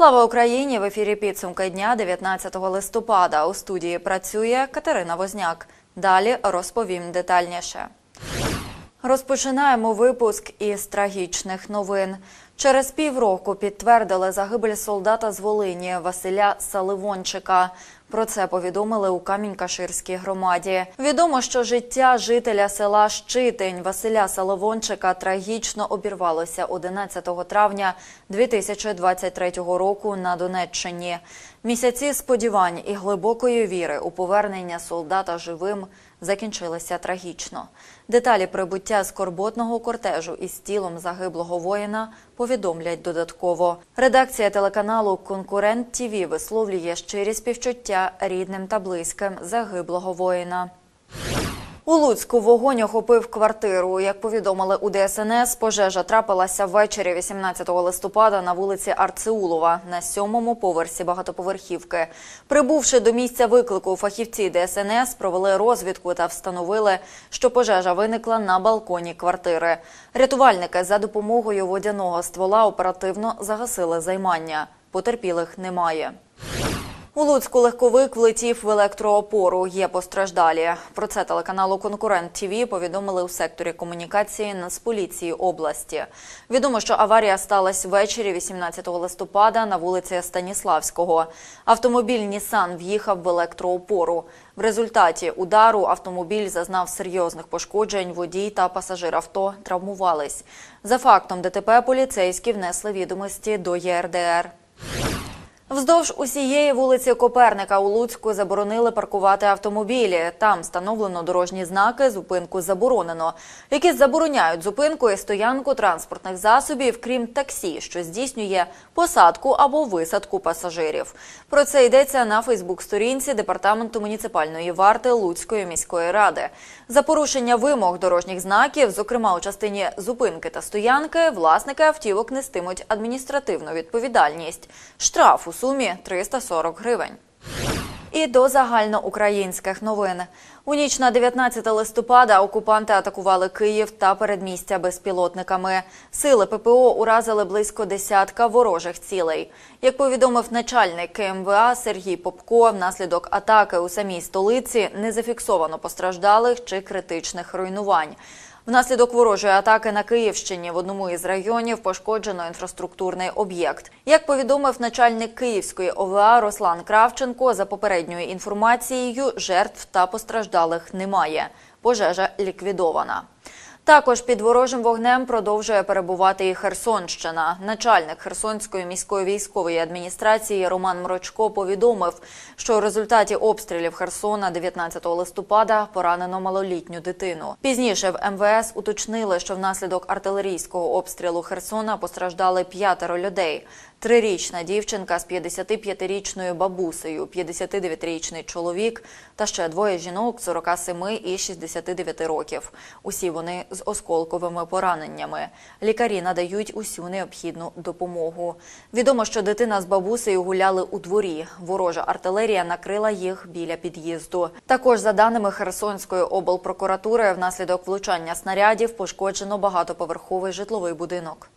Слава Україні! В ефірі підсумки дня 19 листопада. У студії працює Катерина Возняк. Далі розповім детальніше. Розпочинаємо випуск із трагічних новин. Через півроку підтвердили загибель солдата з Волині Василя Саливончика. Про це повідомили у Камінь-Каширській громаді. Відомо, що життя жителя села Щитень Василя Соловончика трагічно обірвалося 11 травня 2023 року на Донеччині. Місяці сподівань і глибокої віри у повернення солдата живим закінчилися трагічно. Деталі прибуття скорботного кортежу із тілом загиблого воїна повідомлять додатково. Редакція телеканалу Конкурент ТІВІ висловлює щирі співчуття рідним та близьким загиблого воїна. У Луцьку вогонь охопив квартиру. Як повідомили у ДСНС, пожежа трапилася ввечері 18 листопада на вулиці Арцеулова на сьомому поверсі багатоповерхівки. Прибувши до місця виклику, фахівці ДСНС провели розвідку та встановили, що пожежа виникла на балконі квартири. Рятувальники за допомогою водяного ствола оперативно загасили займання. Потерпілих немає. У Луцьку легковик влетів в електроопору. Є постраждалі. Про це телеканалу Конкурент ТІВІ повідомили у секторі комунікації Нацполіції області. Відомо, що аварія сталася ввечері 18 листопада на вулиці Станіславського. Автомобіль Нісан в'їхав в електроопору. В результаті удару автомобіль зазнав серйозних пошкоджень. Водій та пасажир авто травмувались. За фактом ДТП поліцейські внесли відомості до ЄРДР. Вздовж усієї вулиці Коперника у Луцьку заборонили паркувати автомобілі. Там встановлено дорожні знаки «Зупинку заборонено», які забороняють зупинку і стоянку транспортних засобів, крім таксі, що здійснює посадку або висадку пасажирів. Про це йдеться на Фейсбук-сторінці Департаменту муніципальної варти Луцької міської ради. За порушення вимог дорожніх знаків, зокрема у частині зупинки та стоянки, власники автівок нестимуть адміністративну відповідальність. Штраф у сумі 340 гривень. І до загальноукраїнських новин. У ніч на 19 листопада окупанти атакували Київ та передмістя безпілотниками. Сили ППО уразили близько десятка ворожих цілей. Як повідомив начальник КМВА Сергій Попко, внаслідок атаки у самій столиці не зафіксовано постраждалих чи критичних руйнувань. Внаслідок ворожої атаки на Київщині в одному із районів пошкоджено інфраструктурний об'єкт. Як повідомив начальник Київської ОВА Руслан Кравченко, за попередньою інформацією, жертв та постраждалих немає. Пожежа ліквідована. Також під ворожим вогнем продовжує перебувати і Херсонщина. Начальник Херсонської міської військової адміністрації Роман Мрочко повідомив, що у результаті обстрілів Херсона 19 листопада поранено малолітню дитину. Пізніше в МВС уточнили, що внаслідок артилерійського обстрілу Херсона постраждали п'ятеро людей. Трирічна дівчинка з 55-річною бабусею, 59-річний чоловік та ще двоє жінок 47 і 69 років. Усі вони з осколковими пораненнями. Лікарі надають усю необхідну допомогу. Відомо, що дитина з бабусею гуляли у дворі. Ворожа артилерія накрила їх біля під'їзду. Також, за даними Херсонської облпрокуратури, внаслідок влучання снарядів пошкоджено багатоповерховий житловий будинок.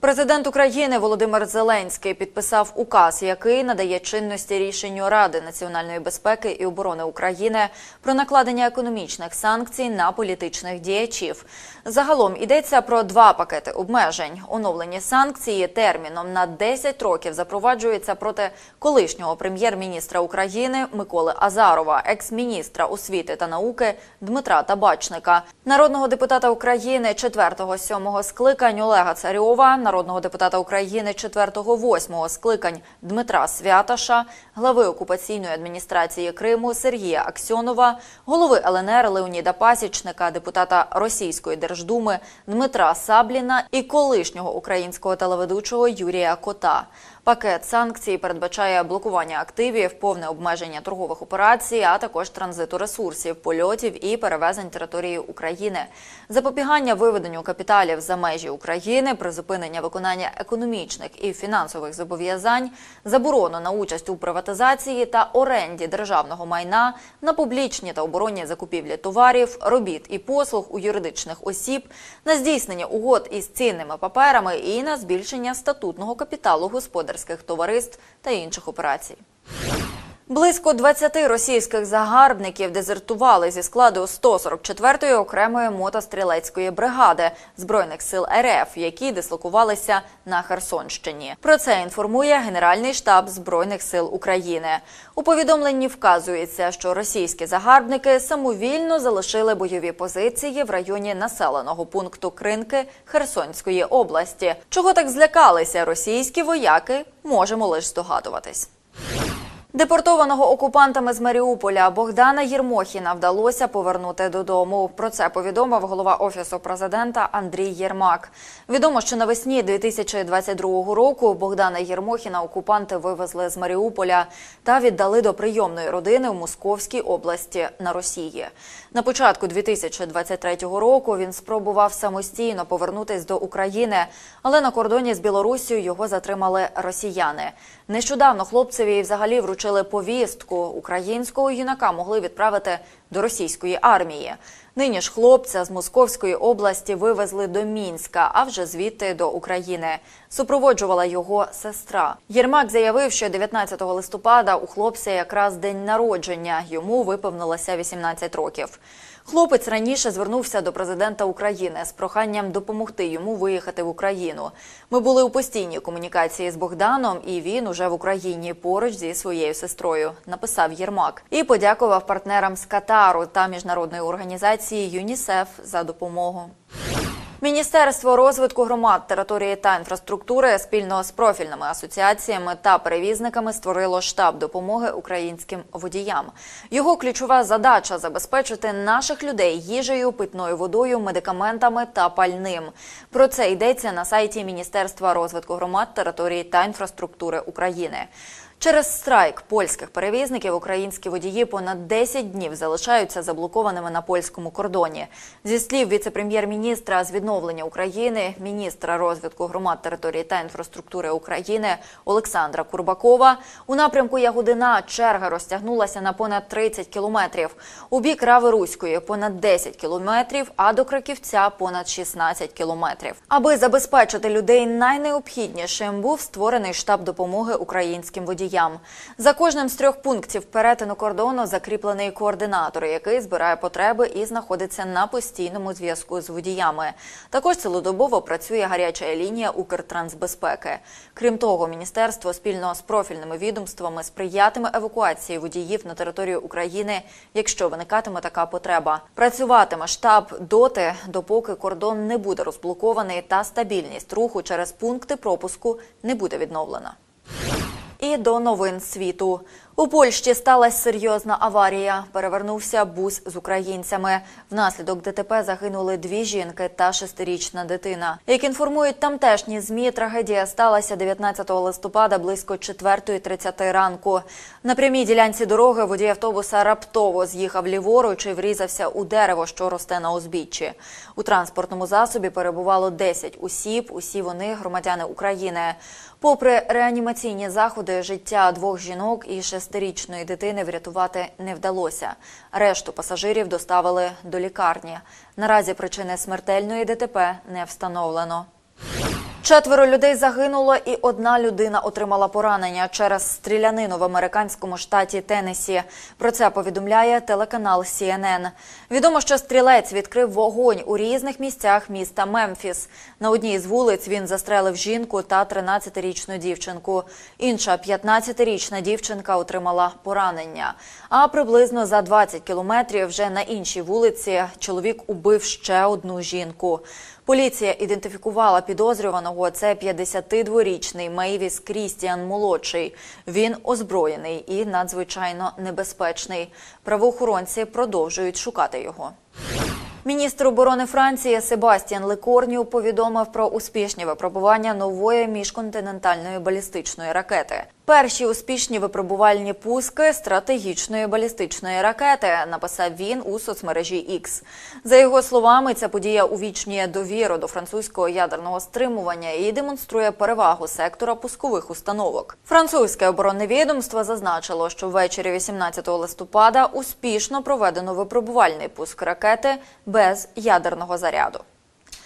Президент України Володимир Зеленський підписав указ, який надає чинності рішенню Ради національної безпеки і оборони України про накладення економічних санкцій на політичних діячів. Загалом йдеться про два пакети обмежень. Оновлені санкції терміном на 10 років запроваджуються проти колишнього прем'єр-міністра України Миколи Азарова, екс-міністра освіти та науки Дмитра Табачника, народного депутата України 4-7 скликань Олега Царьова, народного депутата України 4-8 скликань Дмитра Святаша, глави окупаційної адміністрації Криму Сергія Аксьонова, голови ЛНР Леоніда Пасічника, депутата Російської Держдуми Дмитра Сабліна і колишнього українського телеведучого Юрія Кота. Пакет санкцій передбачає блокування активів, повне обмеження торгових операцій, а також транзиту ресурсів, польотів і перевезень території України, запобігання виведенню капіталів за межі України, призупинення виконання економічних і фінансових зобов'язань, заборону на участь у приватизації та оренді державного майна на публічні та оборонні закупівлі товарів, робіт і послуг у юридичних осіб, на здійснення угод із цінними паперами і на збільшення статутного капіталу господарських волонтерських товариств та інших операцій. Близько 20 російських загарбників дезертували зі складу 144-ї окремої мотострілецької бригади збройних сил РФ, які дислокувалися на Херсонщині. Про це інформує Генеральний штаб збройних сил України. У повідомленні вказується, що російські загарбники самовільно залишили бойові позиції в районі населеного пункту Кринки Херсонської області. Чого так злякалися російські вояки, можемо лише здогадуватись. Депортованого окупантами з Маріуполя Богдана Єрмохіна вдалося повернути додому. Про це повідомив голова офісу президента Андрій Єрмак. Відомо, що навесні 2022 року Богдана Єрмохіна окупанти вивезли з Маріуполя та віддали до прийомної родини в Московській області на Росії. На початку 2023 року він спробував самостійно повернутись до України, але на кордоні з Білорусією його затримали росіяни. Нещодавно хлопцеві взагалі вручили повістку. Українського юнака могли відправити до російської армії. Нині ж хлопця з Московської області вивезли до Мінська, а вже звідти до України. Супроводжувала його сестра. Єрмак заявив, що 19 листопада у хлопця якраз день народження. Йому виповнилося 18 років. Хлопець раніше звернувся до президента України з проханням допомогти йому виїхати в Україну. Ми були у постійній комунікації з Богданом, і він уже в Україні поруч зі своєю сестрою. Написав Єрмак і подякував партнерам з Катару та міжнародної організації ЮНІСЕФ за допомогу. Міністерство розвитку громад, території та інфраструктури спільно з профільними асоціаціями та перевізниками створило штаб допомоги українським водіям. Його ключова задача забезпечити наших людей їжею, питною водою, медикаментами та пальним. Про це йдеться на сайті Міністерства розвитку громад, території та інфраструктури України. Через страйк польських перевізників українські водії понад 10 днів залишаються заблокованими на польському кордоні. Зі слів віце-прем'єр-міністра з відновлення України, міністра розвитку громад території та інфраструктури України Олександра Курбакова, у напрямку Ягодина черга розтягнулася на понад 30 кілометрів. У бік Рави Руської понад 10 кілометрів, а до Краківця понад 16 кілометрів. Аби забезпечити людей найнеобхіднішим, був створений штаб допомоги українським водіям. За кожним з трьох пунктів перетину кордону закріплений координатор, який збирає потреби і знаходиться на постійному зв'язку з водіями. Також цілодобово працює гаряча лінія Укртрансбезпеки. Крім того, міністерство спільно з профільними відомствами сприятиме евакуації водіїв на територію України, якщо виникатиме така потреба. Працюватиме штаб доти, допоки кордон не буде розблокований та стабільність руху через пункти пропуску не буде відновлена. І до новин світу. У Польщі сталася серйозна аварія. Перевернувся бус з українцями. Внаслідок ДТП загинули дві жінки та шестирічна дитина. Як інформують тамтешні змі, трагедія сталася 19 листопада близько 4.30 ранку. На прямій ділянці дороги водій автобуса раптово з'їхав ліворуч і врізався у дерево, що росте на узбіччі. У транспортному засобі перебувало 10 осіб. Усі вони громадяни України. Попри реанімаційні заходи, життя двох жінок і шестирічної дитини врятувати не вдалося. Решту пасажирів доставили до лікарні. Наразі причини смертельної ДТП не встановлено. Четверо людей загинуло, і одна людина отримала поранення через стрілянину в американському штаті Теннессі. Про це повідомляє телеканал CNN. Відомо, що стрілець відкрив вогонь у різних місцях міста Мемфіс. На одній з вулиць він застрелив жінку та 13-річну дівчинку. Інша 15-річна дівчинка отримала поранення. А приблизно за 20 кілометрів вже на іншій вулиці чоловік убив ще одну жінку. Поліція ідентифікувала підозрюваного. Це 52-річний Мейвіс Крістіан молодший. Він озброєний і надзвичайно небезпечний. Правоохоронці продовжують шукати його. Міністр оборони Франції Себастьян Лекорню повідомив про успішні випробування нової міжконтинентальної балістичної ракети. Перші успішні випробувальні пуски стратегічної балістичної ракети, написав він у соцмережі X. За його словами, ця подія увічнює довіру до французького ядерного стримування і демонструє перевагу сектора пускових установок. Французьке оборонне відомство зазначило, що ввечері 18 листопада успішно проведено випробувальний пуск ракети без ядерного заряду.